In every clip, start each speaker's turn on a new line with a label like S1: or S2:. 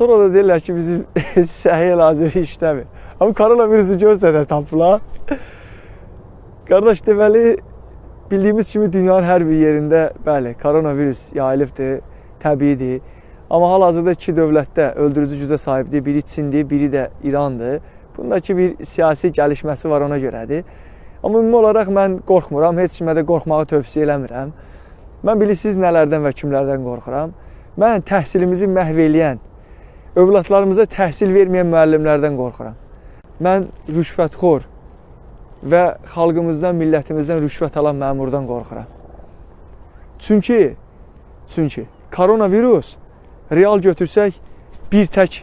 S1: sonra da deyirlər ki, bizim səhiyyə naziri işləmir. Amma koronavirusu görsə də tapılar. Qardaş deməli bildiyimiz kimi dünyanın hər bir yerində bəli, koronavirus yayılıbdır, təbiidir. Amma hal-hazırda iki dövlətdə öldürücü gücə sahibdir. Biri Çindir, biri də İrandır. Bundakı bir siyasi gəlişməsi var ona görədir. Amma ümumi olaraq mən qorxmuram, heç kimə də qorxmağı tövsiyə eləmirəm. Mən bilirsiniz nələrdən və kimlərdən qorxuram. Mən təhsilimizi məhv eləyən, övladlarımıza təhsil verməyən müəllimlərdən qorxuram. Mən rüşvətxor və xalqımızdan, millətimizdən rüşvət alan məmurdan qorxuram. Çünki çünki koronavirus real götürsək bir tək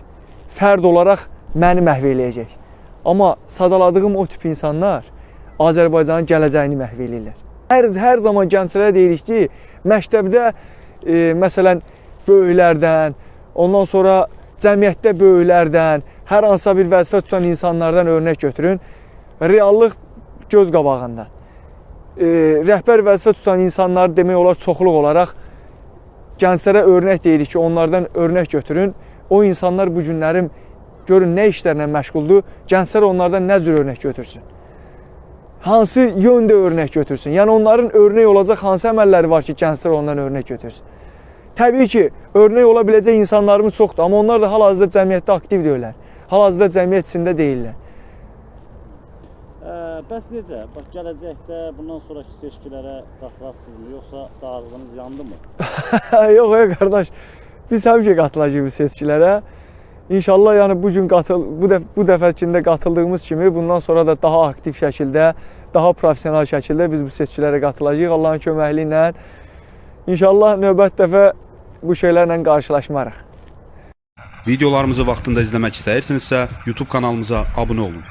S1: fərd olaraq məni məhv eləyəcək. Amma sadaladığım o tip insanlar Azərbaycanın gələcəyini məhv eləyirlər. Hər hər zaman gənclərə deyirik ki, məktəbdə e, məsələn böyüklərdən, ondan sonra cəmiyyətdə böyüklərdən, hər hansısa bir vəzifə tutan insanlardan örnək götürün. Reallıq göz qabağında. E, rəhbər vəzifə tutan insanlar demək olar çoxluq olaraq gənclərə örnək deyirik ki, onlardan örnək götürün. O insanlar bu günlərim görün nə işlərlə məşğuldur. Gənclər onlardan nə cür örnək götürsün? Hansı yöndə örnək götürsün? Yəni onların örnək olacaq hansı əməlləri var ki, gənclər ondan örnək götürsün? Təbii ki, örnək ola biləcək insanlarımız çoxdur, amma onlar da hal-hazırda cəmiyyətdə aktiv deyillər. Hal-hazırda cəmiyyət içində deyillər.
S2: Ə, bəs necə? Bax gələcəkdə bundan sonrakı seçkilərə qatılarsınızmı, yoxsa dağılığınız yandımı?
S1: Yox, ey qardaş. Biz həmişə qatılacağıq bu seçkilərə. İnşallah yəni bu gün qatıl bu dəf bu dəfəkində qatıldığımız kimi bundan sonra da daha aktiv şəkildə, daha professional şəkildə biz bu seçkilərə qatılacağıq Allahın köməkliyi ilə. İnşallah növbət dəfə bu şeylərlə qarşılaşmarıq.
S3: Videolarımızı vaxtında izləmək istəyirsinizsə, YouTube kanalımıza abunə olun.